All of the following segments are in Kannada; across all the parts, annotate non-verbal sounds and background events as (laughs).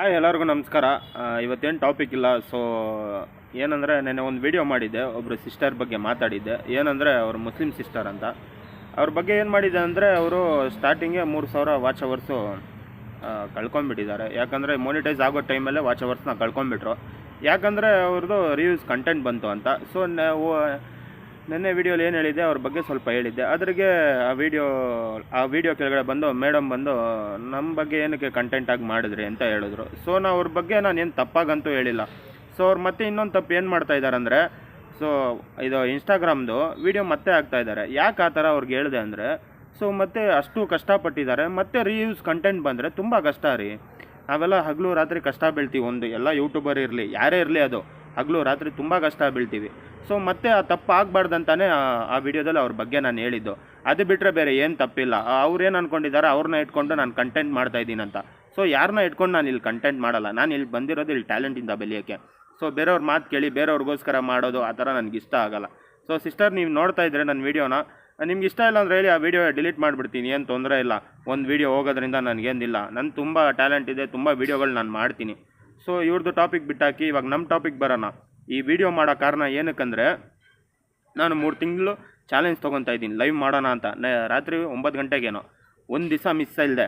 ಹಾಯ್ ಎಲ್ಲರಿಗೂ ನಮಸ್ಕಾರ. ಇವತ್ತೇನು ಟಾಪಿಕ್ ಇಲ್ಲ ಸೊ ಏನಂದರೆ ನೆನ್ನೆ ಒಂದು ವಿಡಿಯೋ ಮಾಡಿದ್ದೆ ಒಬ್ಬರು ಸಿಸ್ಟರ್ ಬಗ್ಗೆ ಮಾತಾಡಿದ್ದೆ. ಏನಂದರೆ ಅವರು ಮುಸ್ಲಿಮ್ ಸಿಸ್ಟರ್ ಅಂತ. ಅವ್ರ ಬಗ್ಗೆ ಏನು ಮಾಡಿದ್ದೆ ಅಂದರೆ ಅವರು ಸ್ಟಾರ್ಟಿಂಗೇ ಮೂರು ಸಾವಿರ ವಾಚ್ ಅವರ್ಸು ಕಳ್ಕೊಂಬಿಟ್ಟಿದ್ದಾರೆ ಯಾಕಂದರೆ ಮೋನಿಟೈಸ್ ಆಗೋ ಟೈಮಲ್ಲೇ ವಾಚ್ ಅವರ್ಸ್ನ ಕಳ್ಕೊಂಬಿಟ್ರು ಯಾಕಂದರೆ ಅವ್ರದ್ದು ರಿವ್ಯೂಸ್ ಕಂಟೆಂಟ್ ಬಂತು ಅಂತ. ಸೊ ನಿನ್ನೆ ವೀಡಿಯೋಲಿ ಏನು ಹೇಳಿದ್ದೆ, ಅವ್ರ ಬಗ್ಗೆ ಸ್ವಲ್ಪ ಹೇಳಿದ್ದೆ. ಅದ್ರಿಗೆ ಆ ವಿಡಿಯೋ ಆ ವಿಡಿಯೋ ಕೆಳಗಡೆ ಬಂದು ಮೇಡಮ್ ಬಂದು ನಮ್ಮ ಬಗ್ಗೆ ಏನಕ್ಕೆ ಕಂಟೆಂಟ್ ಆಗಿ ಮಾಡಿದ್ರಿ? ಅಂತ ಹೇಳಿದ್ರು. ಸೊ ನಾ ಅವ್ರ ಬಗ್ಗೆ ನಾನು ಏನು ತಪ್ಪಾಗಂತೂ ಹೇಳಿಲ್ಲ. ಸೊ ಅವ್ರು ಮತ್ತೆ ಇನ್ನೊಂದು ತಪ್ಪು ಏನು ಮಾಡ್ತಾ ಇದ್ದಾರೆ ಅಂದರೆ ಸೊ ಇದು ಇನ್ಸ್ಟಾಗ್ರಾಮ್ದು ವೀಡಿಯೋ ಮತ್ತೆ ಆಗ್ತಾ ಇದ್ದಾರೆ ಯಾಕೆ ಆ ಥರ ಅವ್ರಿಗೆ ಹೇಳಿದೆ ಅಂದರೆ ಸೊ ಮತ್ತೆ ಅಷ್ಟು ಕಷ್ಟಪಟ್ಟಿದ್ದಾರೆ. ಮತ್ತೆ ರೀಯೂಸ್ ಕಂಟೆಂಟ್ ಬಂದರೆ ತುಂಬ ಕಷ್ಟ ರೀ. ನಾವೆಲ್ಲ ಹಗಲು ರಾತ್ರಿ ಕಷ್ಟ ಬೀಳ್ತೀವಿ ಒಂದು. ಎಲ್ಲ ಯೂಟ್ಯೂಬರ್ ಇರಲಿ, ಯಾರೇ ಇರಲಿ ಅದು. ಹಗಲು ರಾತ್ರಿ ತುಂಬ ಕಷ್ಟ ಬೀಳ್ತೀವಿ. ಸೊ ಮತ್ತೆ ಆ ತಪ್ಪು ಆಗಬಾರ್ದಂತಾನೆ ಆ ವಿಡಿಯೋದಲ್ಲಿ ಅವ್ರ ಬಗ್ಗೆ ನಾನು ಹೇಳಿದ್ದು. ಅದು ಬಿಟ್ಟರೆ ಬೇರೆ ಏನು ತಪ್ಪಿಲ್ಲ. ಅವ್ರು ಏನು ಅಂದ್ಕೊಂಡಿದ್ದಾರೆ ಅವ್ರನ್ನ ಇಟ್ಕೊಂಡು ನಾನು ಕಂಟೆಂಟ್ ಮಾಡ್ತಾ ಇದ್ದೀನಿ ಅಂತ. ಸೊ ಯಾರನ್ನ ಇಟ್ಕೊಂಡು ನಾನು ಇಲ್ಲಿ ಕಂಟೆಂಟ್ ಮಾಡಲ್ಲ. ನಾನು ಇಲ್ಲಿ ಬಂದಿರೋದು ಇಲ್ಲಿ ಟ್ಯಾಲೆಂಟಿಂದ ಬೆಳೆಯೋಕ್ಕೆ ಸೊ ಬೇರೆಯವ್ರ ಮಾತು ಕೇಳಿ ಬೇರೆಯವ್ರಿಗೋಸ್ಕರ ಮಾಡೋದು ಆ ಥರ ನನಗೆ ಇಷ್ಟ ಆಗಲ್ಲ. ಸೊ ಸಿಸ್ಟರ್ ನೀವು ನೋಡ್ತಾ ಇದ್ರೆ ನನ್ನ ವೀಡಿಯೋನ. ನಿಮ್ಗೆ ಇಷ್ಟ ಇಲ್ಲ ಅಂದರೆ ಹೇಳಿ ಆ ವಿಡಿಯೋ ಡಿಲೀಟ್ ಮಾಡಿಬಿಡ್ತೀನಿ. ಏನು ತೊಂದರೆ ಇಲ್ಲ. ಒಂದು ವಿಡಿಯೋ ಹೋಗೋದ್ರಿಂದ ನನಗೇನಿಲ್ಲ. ನನ್ನ ತುಂಬ ಟ್ಯಾಲೆಂಟ್ ಇದೆ, ತುಂಬ ವೀಡಿಯೋಗಳು ನಾನು ಮಾಡ್ತೀನಿ. ಸೊ ಇವ್ರದ್ದು ಟಾಪಿಕ್ ಬಿಟ್ಟಾಕಿ ಇವಾಗ ನಮ್ಮ ಟಾಪಿಕ್ ಬರೋಣ. ಈ ವಿಡಿಯೋ ಮಾಡೋ ಕಾರಣ ಏನಕ್ಕಂದರೆ, ನಾನು ಮೂರು ತಿಂಗಳು ಚಾಲೆಂಜ್ ತೊಗೊತಾ ಇದ್ದೀನಿ ಲೈವ್ ಮಾಡೋಣ ಅಂತ. ರಾತ್ರಿ ಒಂಬತ್ತು ಗಂಟೆಗೇನೋ. ಒಂದು ದಿವಸ ಮಿಸ್ ಇಲ್ಲದೆ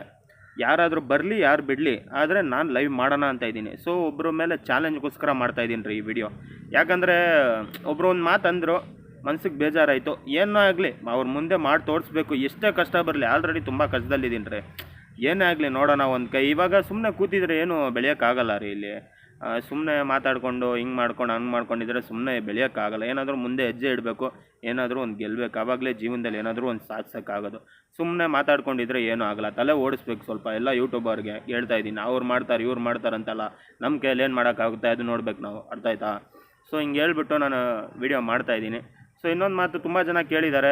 ಯಾರಾದರೂ ಬರಲಿ, ಯಾರು ಬಿಡಲಿ, ಆದರೆ ನಾನು ಲೈವ್ ಮಾಡೋಣ ಅಂತ ಇದ್ದೀನಿ. ಸೊ ಒಬ್ಬರ ಮೇಲೆ ಚಾಲೆಂಜ್ಗೋಸ್ಕರ ಮಾಡ್ತಾ ಇದ್ದೀನಿ ರೀ ಈ ವಿಡಿಯೋ ಯಾಕಂದರೆ ಒಬ್ಬರು ಒಂದು ಮಾತು ಅಂದರು, ಮನ್ಸಿಗೆ ಬೇಜಾರಾಯಿತು. ಏನೋ ಆಗಲಿ, ಅವ್ರ ಮುಂದೆ ಮಾಡಿ ತೋರಿಸ್ಬೇಕು. ಎಷ್ಟೇ ಕಷ್ಟ ಬರಲಿ ಆಲ್ರೆಡಿ ತುಂಬ ಕಷ್ಟದಲ್ಲಿದ್ದೀನಿ ರೀ. ಏನೇ ಆಗಲಿ ನೋಡೋಣ ಒಂದು ಕೈ. ಇವಾಗ ಸುಮ್ಮನೆ ಕೂತಿದ್ರೆ ಏನು ಬೆಳೆಯೋಕ್ಕಾಗಲ್ಲ ರೀ ಇಲ್ಲಿ. ಸುಮ್ಮನೆ ಮಾತಾಡಿಕೊಂಡು ಹಿಂಗೆ ಮಾಡ್ಕೊಂಡು ಹಂಗೆ ಮಾಡ್ಕೊಂಡಿದ್ರೆ ಸುಮ್ಮನೆ ಬೆಳೆಯೋಕ್ಕಾಗಲ್ಲ. ಏನಾದರೂ ಮುಂದೆ ಹೆಜ್ಜೆ ಇಡಬೇಕು, ಏನಾದರೂ ಒಂದು ಗೆಲ್ಲಬೇಕು ಆವಾಗಲೇ ಜೀವನದಲ್ಲಿ ಏನಾದರೂ ಒಂದು ಸಾಧಿಸೋಕ್ಕಾಗೋದು ಸುಮ್ಮನೆ ಮಾತಾಡ್ಕೊಂಡಿದ್ರೆ ಏನೂ ಆಗಲ್ಲ. ತಲೆ ಓಡಿಸ್ಬೇಕು ಸ್ವಲ್ಪ. ಎಲ್ಲ ಯೂಟ್ಯೂಬರ್ಗೆ ಹೇಳ್ತಾ ಇದ್ದೀನಿ. ಅವ್ರು ಮಾಡ್ತಾರೆ, ಇವ್ರು ಮಾಡ್ತಾರೆ ಅಂತಲ್ಲ ನಮ್ಮ ಕೈಯಲ್ಲಿ ಏನು ಮಾಡೋಕ್ಕಾಗುತ್ತೆ ಅದು ನೋಡ್ಬೇಕು ನಾವು. ಅರ್ಥ ಆಯ್ತಾ? ಸೊ ಹಿಂಗೆ ಹೇಳ್ಬಿಟ್ಟು ನಾನು ವಿಡಿಯೋ ಮಾಡ್ತಾಯಿದ್ದೀನಿ ಸೊ ಇನ್ನೊಂದು ಮಾತು ತುಂಬ ಜನ ಕೇಳಿದ್ದಾರೆ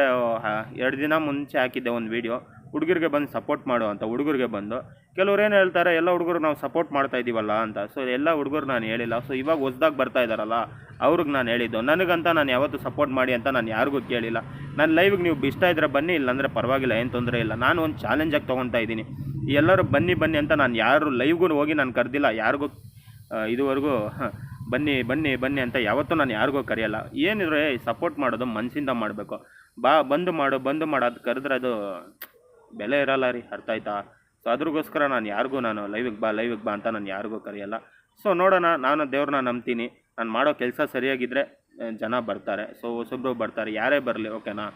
ಎರಡು ದಿನ ಮುಂಚೆ ಹಾಕಿದ್ದೆ ಒಂದು ವಿಡಿಯೋ ಹುಡುಗರಿಗೆ ಬಂದು ಸಪೋರ್ಟ್ ಮಾಡು ಅಂತ ಹುಡುಗರಿಗೆ ಬಂದು. ಕೆಲವ್ರು ಏನು ಹೇಳ್ತಾರೆ, ಎಲ್ಲ ಹುಡುಗರು ನಾವು ಸಪೋರ್ಟ್ ಮಾಡ್ತಾ ಇದ್ದೀವಲ್ಲ ಅಂತ. ಸೊ ಎಲ್ಲ ಹುಡುಗರು ನಾನು ಹೇಳಿಲ್ಲ. ಸೊ ಇವಾಗ ಹೊಸ್ದಾಗಿ ಬರ್ತಾ ಇದ್ದಾರಲ್ಲ ಅವ್ರಿಗೆ ನಾನು ಹೇಳಿದ್ದು. ನನಗಂತ ನಾನು ಯಾವತ್ತೂ ಸಪೋರ್ಟ್ ಮಾಡಿ ಅಂತ ನಾನು ಯಾರಿಗೂ ಕೇಳಿಲ್ಲ. ನನ್ನ ಲೈವ್ಗೆ ನೀವು ಇಷ್ಟ ಇದ್ದರೆ ಬನ್ನಿ, ಇಲ್ಲಾಂದರೆ ಪರವಾಗಿಲ್ಲ, ಏನು ತೊಂದರೆ ಇಲ್ಲ. ನಾನು ಒಂದು ಚಾಲೆಂಜಾಗಿ ತೊಗೊತಾ ಇದ್ದೀನಿ. ಎಲ್ಲರೂ ಬನ್ನಿ ಬನ್ನಿ ಅಂತ ನಾನು ಯಾರು ಲೈವ್ಗೂ ಹೋಗಿ ನಾನು ಕರೆದಿಲ್ಲ. ಯಾರಿಗೂ ಇದುವರೆಗೂ ಬನ್ನಿ ಬನ್ನಿ ಬನ್ನಿ ಅಂತ ಯಾವತ್ತೂ ನಾನು ಯಾರಿಗೂ ಕರೆಯಲ್ಲ. ಏನಿದ್ರೆ ಸಪೋರ್ಟ್ ಮಾಡೋದು ಮನಸ್ಸಿಂದ ಮಾಡಬೇಕು. ಬಾ, ಬಂದು ಮಾಡು ಬಂದು ಮಾಡು. ಅದು ಕರೆದ್ರೆ ಅದು ಬೆಲೆ ಇರಲ್ಲ ರೀ, ಅರ್ಥ ಆಯ್ತಾ? ಸೊ ಅದ್ರಿಗೋಸ್ಕರ ನಾನು ಯಾರಿಗೂ ನಾನು ಲೈವಿಗೆ ಬಾ ಲೈವಿಗೆ ಬಾ ಅಂತ ನಾನು ಯಾರಿಗೂ ಕರೆಯಲ್ಲ. ಸೊ ನೋಡೋಣ, ನಾನು ದೇವ್ರನ್ನ ನಂಬ್ತೀನಿ. ನಾನು ಮಾಡೋ ಕೆಲಸ ಸರಿಯಾಗಿದ್ದರೆ ಜನ ಬರ್ತಾರೆ. ಸೊ ಹೊಸೊಬ್ರು ಬರ್ತಾರೆ. ಯಾರೇ ಬರಲಿ ಓಕೆನಾ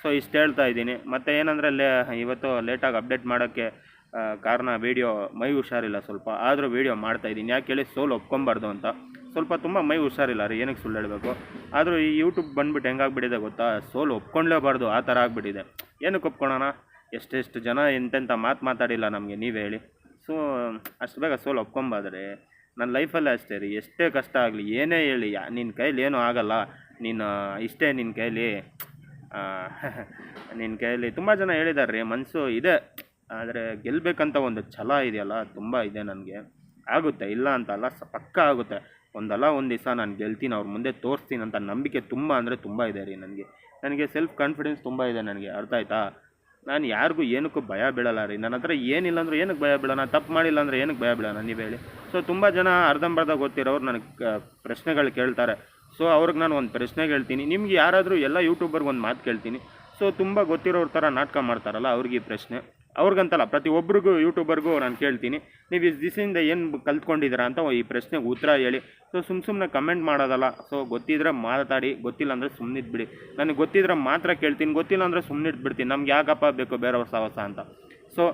ಸೊ ಇಷ್ಟು ಹೇಳ್ತಾ ಇದ್ದೀನಿ. ಮತ್ತು ಏನಂದರೆ, ಲೇ, ಇವತ್ತು ಲೇಟಾಗಿ ಅಪ್ಡೇಟ್ ಮಾಡೋಕ್ಕೆ ಕಾರಣ ವೀಡಿಯೋ ಮೈ ಹುಷಾರಿಲ್ಲ ಸ್ವಲ್ಪ. ಆದರೂ ವೀಡಿಯೋ ಮಾಡ್ತಾ ಇದ್ದೀನಿ. ಯಾಕೆ ಹೇಳಿ, ಸೋಲು ಒಪ್ಕೊಂಬಾರ್ದು ಅಂತ. ಸ್ವಲ್ಪ ತುಂಬ ಮೈ ಹುಷಾರಿಲ್ಲ ರೀ, ಏನಕ್ಕೆ ಸುಳ್ಳು ಹೇಳಬೇಕು? ಆದರೂ ಈ ಯೂಟ್ಯೂಬ್ ಬಂದ್ಬಿಟ್ಟು ಹೆಂಗಾಗ್ಬಿಟ್ಟಿದೆ ಗೊತ್ತಾ? ಸೋಲು ಒಪ್ಕೊಂಡ್ಲೇಬಾರ್ದು. ಆ ಥರ ಆಗಿಬಿಟ್ಟಿದೆ. ಏನಕ್ಕೆ ಒಪ್ಕೊಳ್ಳೋಣ ಎಷ್ಟೆಷ್ಟು ಜನ ಎಂತೆಂಥ ಮಾತು ಮಾತಾಡಿಲ್ಲ ನಮಗೆ, ನೀವೇ ಹೇಳಿ. ಸೊ ಅಷ್ಟು ಬೇಗ ಸೋಲು ಒಪ್ಕೊಂಬಾದ್ರೆ ನನ್ನ ಲೈಫಲ್ಲೇ ಅಷ್ಟೇ ರೀ. ಎಷ್ಟೇ ಕಷ್ಟ ಆಗಲಿ, ಏನೇ ಹೇಳಿ ನಿನ್ನ ಕೈಲಿ ಏನೂ ಆಗಲ್ಲ. ನೀನು ಇಷ್ಟೇ ನಿನ್ನ ಕೈಲಿ (laughs) ನಿನ್ನ ಕೈಲಿ ತುಂಬ ಜನ ಹೇಳಿದ್ದಾರೆ ರೀ. ಮನಸ್ಸು ಇದೆ. ಆದರೆ ಗೆಲ್ಲಬೇಕಂತ ಒಂದು ಛಲ ಇದೆಯಲ್ಲ, ತುಂಬ ಇದೆ ನನಗೆ. ಆಗುತ್ತೆ, ಇಲ್ಲ ಅಂತಲ್ಲ ಸ ಪಕ್ಕ ಆಗುತ್ತೆ. ಒಂದಲ್ಲ ಒಂದು ದಿವಸ ನಾನು ಗೆಲ್ತೀನಿ, ಅವ್ರ ಮುಂದೆ ತೋರಿಸ್ತೀನಿ ಅಂತ ನಂಬಿಕೆ ತುಂಬ ಅಂದರೆ ತುಂಬ ಇದೆ ರೀ ನನಗೆ. ನನಗೆ ಸೆಲ್ಫ್ ಕಾನ್ಫಿಡೆನ್ಸ್ ತುಂಬ ಇದೆ ನನಗೆ. ಅರ್ಥ ಆಯ್ತಾ? ನಾನು ಯಾರಿಗೂ ಏನಕ್ಕೂ ಭಯ ಬೀಳಲ್ಲ ರೀ. ನನ್ನ ಹತ್ರ ಏನಿಲ್ಲ ಅಂದ್ರೆ ಏನಕ್ಕೆ ಭಯ ಬೀಳೋಣ? ತಪ್ಪು ಮಾಡಿಲ್ಲ ಅಂದರೆ ಏನಕ್ಕೆ ಭಯ ಬೀಳೋಣ ನೀವು ಹೇಳಿ. ಸೊ ತುಂಬ ಜನ ಅರ್ಧಂಬರ್ಧ ಗೊತ್ತಿರೋರು ನನಗೆ ಪ್ರಶ್ನೆಗಳು ಕೇಳ್ತಾರೆ. ಸೊ ಅವ್ರಿಗೆ ನಾನು ಒಂದು ಪ್ರಶ್ನೆ ಕೇಳ್ತೀನಿ ನಿಮ್ಗೆ ಯಾರಾದರೂ ಎಲ್ಲ ಯೂಟ್ಯೂಬರ್ಗೆ ಒಂದು ಮಾತು ಕೇಳ್ತೀನಿ. ಸೊ ತುಂಬ ಗೊತ್ತಿರೋರ ಥರ ನಾಟಕ ಮಾಡ್ತಾರಲ್ಲ ಅವ್ರಿಗೆ ಈ ಪ್ರಶ್ನೆ. ಅವ್ರಿಗಂತಲ್ಲ ಪ್ರತಿಯೊಬ್ಬರಿಗೂ ಯೂಟ್ಯೂಬರ್ಗೂ ನಾನು ಕೇಳ್ತೀನಿ, ನೀವು ಇಷ್ಟು ದಿವಸದಿಂದ ಏನು ಕಲ್ತ್ಕೊಂಡಿದ್ದೀರಾ ಅಂತ ಈ ಪ್ರಶ್ನೆಗೆ ಉತ್ತರ ಹೇಳಿ. ಸೊ ಸುಮ್ಮ ಸುಮ್ಮನೆ ಕಮೆಂಟ್ ಮಾಡೋದಲ್ಲ ಸೊ ಗೊತ್ತಿದ್ರೆ ಮಾತಾಡಿ, ಗೊತ್ತಿಲ್ಲ ಅಂದರೆ ಸುಮ್ಮನಿದ್ಬಿಡಿ ನನಗೆ ಗೊತ್ತಿದ್ರೆ ಮಾತ್ರ ಕೇಳ್ತೀನಿ, ಗೊತ್ತಿಲ್ಲ ಅಂದರೆ ಸುಮ್ಮನಿಟ್ಬಿಡ್ತೀನಿ ನಮ್ಗೆ ಯಾಕಪ್ಪ ಬೇಕು ಬೇರೆಯವ್ರ ಹೊಸ ಅಂತ. ಸೊ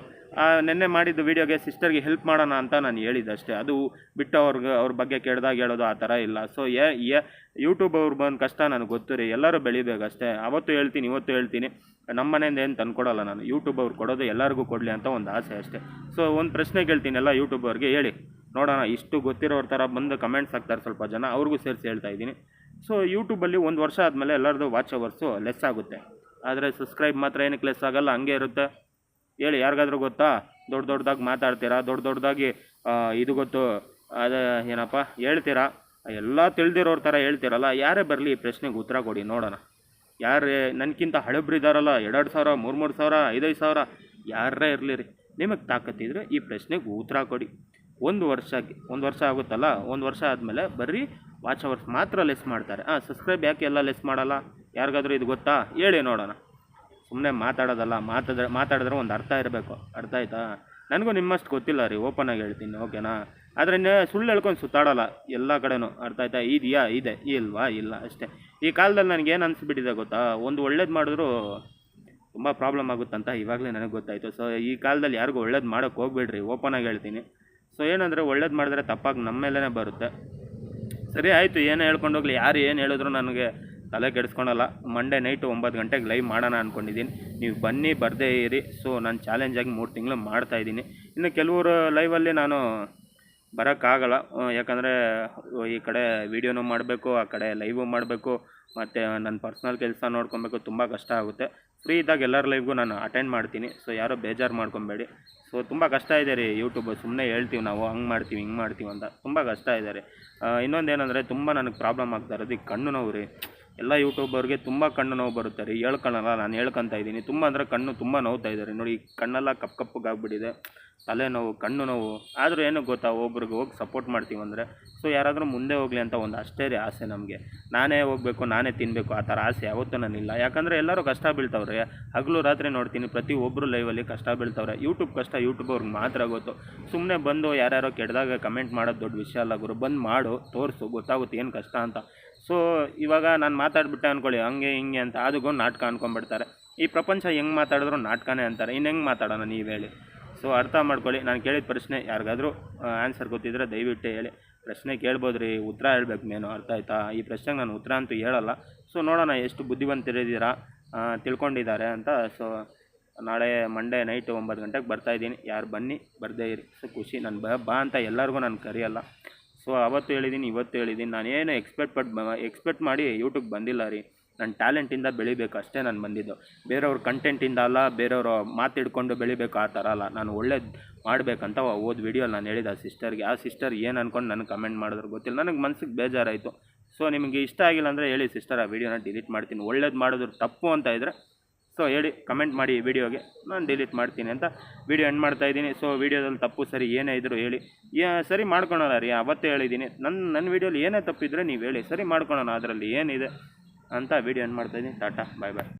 ನಿನ್ನೆ ಮಾಡಿದ ವೀಡಿಯೋಗೆ ಸಿಸ್ಟರ್ಗೆ ಹೆಲ್ಪ್ ಮಾಡೋಣ ಅಂತ ನಾನು ಹೇಳಿದ್ದೆ ಅಷ್ಟೇ ಅದು ಬಿಟ್ಟು ಅವ್ರಿಗೆ, ಅವ್ರ ಬಗ್ಗೆ ಕೇಳ್ದಾಗ ಹೇಳೋದು ಆ ಥರ ಇಲ್ಲ. ಸೊ ಯೂಟ್ಯೂಬ್ ಅವ್ರು ಬಂದು ಕಷ್ಟ ನನಗೆ ಗೊತ್ತು ರೀ. ಎಲ್ಲರೂ ಬೆಳಿಬೇಕು ಅಷ್ಟೇ ಅವತ್ತು ಹೇಳ್ತೀನಿ, ಇವತ್ತು ಹೇಳ್ತೀನಿ. ನಮ್ಮ ಮನೆಯಿಂದ ಏನು ತಂದುಕೊಡಲ್ಲ ನಾನು. ಯೂಟ್ಯೂಬ್ ಅವ್ರು ಕೊಡೋದು ಎಲ್ಲರಿಗೂ ಕೊಡಲಿ ಅಂತ ಒಂದು ಆಸೆ ಅಷ್ಟೇ. ಸೊ ಒಂದು ಪ್ರಶ್ನೆ ಕೇಳ್ತೀನಿ ಎಲ್ಲ ಯೂಟ್ಯೂಬ್ ಅವ್ರಿಗೆ, ಹೇಳಿ. ನೋಡೋಣ, ಇಷ್ಟು ಗೊತ್ತಿರೋರ ಥರ ಬಂದು ಕಮೆಂಟ್ಸ್ ಹಾಕ್ತಾರೆ ಸ್ವಲ್ಪ ಜನ, ಅವ್ರಿಗೂ ಸೇರಿಸಿ ಹೇಳ್ತಾ ಇದ್ದೀನಿ. ಸೊ ಯೂಟ್ಯೂಬಲ್ಲಿ ಒಂದು ವರ್ಷ ಆದಮೇಲೆ ಎಲ್ಲರದು ವಾಚ್ ಅವರ್ಸು ಲೆಸ್ ಆಗುತ್ತೆ. ಆದರೆ ಸಬ್ಸ್ಕ್ರೈಬ್ ಮಾತ್ರ ಏನಕ್ಕೆ ಲೆಸ್ ಆಗಲ್ಲ, ಹಂಗೆ ಇರುತ್ತೆ. ಹೇಳಿ, ಯಾರಿಗಾದ್ರೂ ಗೊತ್ತಾ? ದೊಡ್ಡ ದೊಡ್ಡದಾಗಿ ಮಾತಾಡ್ತೀರಾ? ದೊಡ್ಡ ದೊಡ್ಡದಾಗಿ ಇದು ಗೊತ್ತು, ಅದು ಏನಪ್ಪ, ಹೇಳ್ತೀರಾ? ಎಲ್ಲ ತಿಳಿದಿರೋರ ಥರ ಹೇಳ್ತೀರಲ್ಲ, ಯಾರೇ ಬರಲಿ ಈ ಪ್ರಶ್ನೆಗೆ ಉತ್ತರ ಕೊಡಿ, ನೋಡೋಣ. ಯಾರೇ ನನಗಿಂತ ಹಳಬ್ರು ಇದ್ದಾರಲ್ಲ ಎರಡೆರಡು ಸಾವಿರ ಮೂರು ಮೂರು ಸಾವಿರ, ಐದೈದು ಸಾವಿರ ಯಾರೇ ಇರಲಿ ರೀ. ನಿಮಗೆ ತಾಕತ್ತಿದ್ರೆ ಈ ಪ್ರಶ್ನೆಗೆ ಉತ್ತರ ಕೊಡಿ. ಒಂದು ವರ್ಷಕ್ಕೆ, ಒಂದು ವರ್ಷ ಆಗುತ್ತಲ್ಲ, ಒಂದು ವರ್ಷ ಆದಮೇಲೆ ಬರೀ ವಾಚ್ ಅವರ್ಸ್ ಮಾತ್ರ ಲೆಸ್ ಮಾಡ್ತಾರೆ. ಹಾಂ ಸಬ್ಸ್ಕ್ರೈಬ್ ಯಾಕೆ ಎಲ್ಲ ಲೆಸ್ ಮಾಡಲ್ಲ? ಯಾರಿಗಾದ್ರೂ ಇದು ಗೊತ್ತಾ? ಹೇಳಿ ನೋಡೋಣ. ಸುಮ್ಮನೆ ಮಾತಾಡೋದಲ್ಲ ಮಾತಾಡಿದ್ರೆ ಮಾತಾಡಿದ್ರೆ ಒಂದು ಅರ್ಥ ಇರಬೇಕು. ಅರ್ಥ ಆಯ್ತಾ? ನನಗೂ ನಿಮ್ಮಷ್ಟು ಗೊತ್ತಿಲ್ಲ ರೀ ಓಪನ್ ಆಗಿ ಹೇಳ್ತೀನಿ ಓಕೆನಾ ಆದರೆ ಸುಳ್ಳು ಹೇಳ್ಕೊಂಡು ಸುತ್ತಾಡೋಲ್ಲ, ಎಲ್ಲ ಕಡೆನೂ. ಅರ್ಥ ಆಯ್ತಾ? ಇದೆಯಾ? ಇದೆ. ಇಲ್ವಾ? ಇಲ್ಲ, ಅಷ್ಟೇ. ಈ ಕಾಲದಲ್ಲಿ ನನಗೆ ಏನು ಅನಿಸ್ಬಿಟ್ಟಿದೆ ಗೊತ್ತಾ? ಒಂದು ಒಳ್ಳೇದು ಮಾಡಿದ್ರು ತುಂಬ ಪ್ರಾಬ್ಲಮ್ ಆಗುತ್ತಂತ ಇವಾಗಲೇ ನನಗೆ ಗೊತ್ತಾಯಿತು. ಸೊ ಈ ಕಾಲದಲ್ಲಿ ಯಾರಿಗೂ ಒಳ್ಳೇದು ಮಾಡೋಕ್ಕೆ ಹೋಗ್ಬೇಡ್ರಿ ಓಪನ್ ಆಗಿ ಹೇಳ್ತೀನಿ. ಸೊ ಏನಂದರೆ ಒಳ್ಳೇದು ಮಾಡಿದ್ರೆ ತಪ್ಪಾಗಿ ನಮ್ಮ ಮೇಲೇ ಬರುತ್ತೆ. ಸರಿ, ಆಯಿತು, ಏನೇ ಹೇಳ್ಕೊಂಡು ಹೋಗ್ಲಿ. ಯಾರು ಏನು ಹೇಳಿದ್ರು ನನಗೆ ತಲೆ ಕೆಡಿಸ್ಕೊಳಲ್ಲ ಮಂಡೇ ನೈಟು ಒಂಬತ್ತು ಗಂಟೆಗೆ ಲೈವ್ ಮಾಡೋಣ ಅಂದ್ಕೊಂಡಿದ್ದೀನಿ ನೀವು ಬನ್ನಿ, ಬರದೇ ಇರಿ. ಸೊ ನಾನು ಚಾಲೆಂಜಾಗಿ ಮೂರು ತಿಂಗಳು ಮಾಡ್ತಾಯಿದ್ದೀನಿ ಇನ್ನು ಕೆಲವರು ಲೈವಲ್ಲಿ ನಾನು ಬರೋಕ್ಕಾಗಲ್ಲ. ಯಾಕಂದರೆ ಈ ಕಡೆ ವೀಡಿಯೋನೂ ಮಾಡಬೇಕು, ಆ ಕಡೆ ಲೈವು ಮಾಡಬೇಕು, ಮತ್ತು ನನ್ನ ಪರ್ಸ್ನಲ್ ಕೆಲಸ ನೋಡ್ಕೊಬೇಕು, ತುಂಬ ಕಷ್ಟ ಆಗುತ್ತೆ. ಫ್ರೀ ಇದ್ದಾಗ ಎಲ್ಲರ ಲೈವ್ಗೂ ನಾನು ಅಟೆಂಡ್ ಮಾಡ್ತೀನಿ. ಸೊ ಯಾರೋ ಬೇಜಾರು ಮಾಡ್ಕೊಬೇಡಿ. ಸೊ ತುಂಬ ಕಷ್ಟ ಇದೆ ರೀ ಯೂಟ್ಯೂಬ್ ಸುಮ್ಮನೆ ಹೇಳ್ತೀವಿ ನಾವು, ಹಂಗೆ ಮಾಡ್ತೀವಿ, ಹಿಂಗೆ ಮಾಡ್ತೀವಿ ಅಂತ. ತುಂಬ ಕಷ್ಟ ಇದೆ ರೀ. ಇನ್ನೊಂದು ಏನಂದರೆ ತುಂಬ ನನಗೆ ಪ್ರಾಬ್ಲಮ್ ಆಗ್ತಾ ಇರೋದು ಈ ಕಣ್ಣು ನೋವು ರೀ. ಎಲ್ಲ ಯೂಟ್ಯೂಬರ್ಗೆ ತುಂಬ ಕಣ್ಣು ನೋವು ಬರುತ್ತೆ ರೀ. ಹೇಳ್ಕೊಳಲ್ಲ, ನಾನು ಹೇಳ್ಕೊತಾ ಇದ್ದೀನಿ. ತುಂಬ ಅಂದರೆ ಕಣ್ಣು ತುಂಬ ನೋವ್ತಾ ಇದ್ದಾರೆ ನೋಡಿ, ಕಣ್ಣೆಲ್ಲ ಕಪ್ಪು ಕಪ್ಪಗಾಗ್ಬಿಟ್ಟಿದೆ ತಲೆನೋವು, ಕಣ್ಣು ನೋವು. ಆದರೂ ಏನು ಗೊತ್ತಾ, ಒಬ್ರಿಗೆ ಹೋಗಿ ಸಪೋರ್ಟ್ ಮಾಡ್ತೀವಿ ಅಂದರೆ. ಸೊ ಯಾರಾದರೂ ಮುಂದೆ ಹೋಗಲಿ ಅಂತ ಒಂದು ಅಷ್ಟೇ ರೀ ಆಸೆ ನಮಗೆ. ನಾನೇ ಹೋಗಬೇಕು, ನಾನೇ ತಿನ್ನಬೇಕು ಆ ಥರ ಆಸೆ ಯಾವತ್ತೂ ನಾನಿಲ್ಲ ಯಾಕಂದರೆ ಎಲ್ಲರೂ ಕಷ್ಟ ಬೀಳ್ತಾವ್ರೆ. ಹಗಲು ರಾತ್ರಿ ನೋಡ್ತೀನಿ, ಪ್ರತಿ ಒಬ್ಬರು ಲೈವಲ್ಲಿ ಕಷ್ಟ ಬೀಳ್ತಾವ್ರೆ. ಯೂಟ್ಯೂಬ್ ಕಷ್ಟ ಯೂಟ್ಯೂಬ್ ಅವ್ರಿಗೆ ಮಾತ್ರ ಗೊತ್ತು. ಸುಮ್ಮನೆ ಬಂದು ಯಾರ್ಯಾರೋ ಕೆಡ್ದಾಗ ಕಮೆಂಟ್ ಮಾಡೋದು ದೊಡ್ಡ ವಿಷಯ ಅಲ್ಲ ಗುರು. ಬಂದು ಮಾಡು, ತೋರಿಸು, ಗೊತ್ತಾಗುತ್ತೆ ಏನು ಕಷ್ಟ ಅಂತ. ಸೊ ಇವಾಗ ನಾನು ಮಾತಾಡ್ಬಿಟ್ಟೆ ಅಂದ್ಕೊಳ್ಳಿ ಹಂಗೆ, ಹಿಂಗೆ ಅಂತ. ಅದಕ್ಕೂ ನಾಟಕ ಅನ್ಕೊಂಡ್ಬಿಡ್ತಾರೆ. ಈ ಪ್ರಪಂಚ ಹೆಂಗೆ ಮಾತಾಡಿದ್ರು ನಾಟಕನೇ ಅಂತಾರೆ. ಇನ್ನು ಹೆಂಗೆ ಮಾತಾಡೋಣ ನೀವು ಹೇಳಿ. ಸೊ ಅರ್ಥ ಮಾಡ್ಕೊಳ್ಳಿ. ನಾನು ಕೇಳಿದ ಪ್ರಶ್ನೆ ಯಾರಿಗಾದರೂ ಆನ್ಸರ್ ಗೊತ್ತಿದ್ರೆ ದಯವಿಟ್ಟು ಹೇಳಿ. ಪ್ರಶ್ನೆ ಕೇಳ್ಬೋದು ರೀ ಉತ್ತರ ಹೇಳ್ಬೇಕು ಮೇನು. ಅರ್ಥ ಆಯ್ತಾ? ಈ ಪ್ರಶ್ನೆಗೆ ನಾನು ಉತ್ತರ ಅಂತೂ ಹೇಳಲ್ಲ. ಸೊ ನೋಡೋಣ ಎಷ್ಟು ಬುದ್ಧಿವಂತರಿದ್ದೀರಾ ತಿಳ್ಕೊಂಡಿದ್ದಾರೆ ಅಂತ. ಸೊ ನಾಳೆ ಮಂಡೇ ನೈಟ್ ಒಂಬತ್ತು ಗಂಟೆಗೆ ಬರ್ತಾಯಿದ್ದೀನಿ ಯಾರು ಬನ್ನಿ, ಬರ್ದೇ ಇರಿ. ಸೊ ಖುಷಿ. ನಾನು ಬಾ ಅಂತ ಎಲ್ಲರಿಗೂ ನಾನು ಕರೆಯಲ್ಲ. ಸೊ ಅವತ್ತು ಹೇಳಿದ್ದೀನಿ ಇವತ್ತು ಹೇಳಿದ್ದೀನಿ ಏನು ಎಕ್ಸ್ಪೆಕ್ಟ್ ಪಟ್ ಎಕ್ಸ್ಪೆಕ್ಟ್ ಮಾಡಿ ಯೂಟ್ಯೂಬ್ ಬಂದಿಲ್ಲ ರೀ. ನನ್ನ ಟ್ಯಾಲೆಂಟಿಂದ ಬೆಳಿಬೇಕು ಅಷ್ಟೇ ನಾನು ಬಂದಿದ್ದು. ಬೇರೆಯವ್ರ ಕಂಟೆಂಟಿಂದ ಅಲ್ಲ, ಬೇರೆಯವರು ಮಾತಿಡ್ಕೊಂಡು ಬೆಳಿಬೇಕು ಆ ಥರ ಅಲ್ಲ. ನಾನು ಒಳ್ಳೇದು ಮಾಡಬೇಕಂತ ಓದ್ ವಿಡಿಯೋ ನಾನು ಹೇಳಿದೆ ಆ ಸಿಸ್ಟರ್ಗೆ ಆ ಸಿಸ್ಟರ್ ಏನು ಅಂದ್ಕೊಂಡು ನನಗೆ ಕಮೆಂಟ್ ಮಾಡಿದ್ರು ಗೊತ್ತಿಲ್ಲ. ನನಗೆ ಮನ್ಸಿಗೆ ಬೇಜಾರಾಯಿತು. ಸೊ ನಿಮಗೆ ಇಷ್ಟ ಆಗಿಲ್ಲ ಅಂದರೆ ಹೇಳಿ ಸಿಸ್ಟರ್ ಆ ವಿಡಿಯೋನ ಡಿಲೀಟ್ ಮಾಡ್ತೀನಿ. ಒಳ್ಳೇದು ಮಾಡಿದ್ರು ತಪ್ಪು ಅಂತ ಇದ್ದರೆ ಸೊ ಹೇಳಿ ಕಮೆಂಟ್ ಮಾಡಿ ವಿಡಿಯೋಗೆ ನಾನು ಡಿಲೀಟ್ ಮಾಡ್ತೀನಿ ಅಂತ ವಿಡಿಯೋ ಎಂಡ್ ಮಾಡ್ತಾ ಇದ್ದೀನಿ. ಸೊ ವಿಡಿಯೋದಲ್ಲಿ ತಪ್ಪು, ಸರಿ, ಏನೇ ಇದ್ದರೂ ಹೇಳಿ. ಸರಿ ಮಾಡ್ಕೊಳೋಣ ರೀ, ಅವತ್ತೇ ಹೇಳಿದ್ದೀನಿ. ನನ್ನ ನನ್ನ ವಿಡಿಯೋಲಿ ಏನೇ ತಪ್ಪಿದ್ರೆ ನೀವು ಹೇಳಿ. ಸರಿ ಮಾಡ್ಕೊಳೋಣ, ಅದರಲ್ಲಿ ಏನಿದೆ ಅಂತ ವಿಡಿಯೋ ಎಂಡ್ ಮಾಡ್ತಾ ಇದ್ದೀನಿ. ಟಾಟಾ ಬಾಯ್ ಬಾಯ್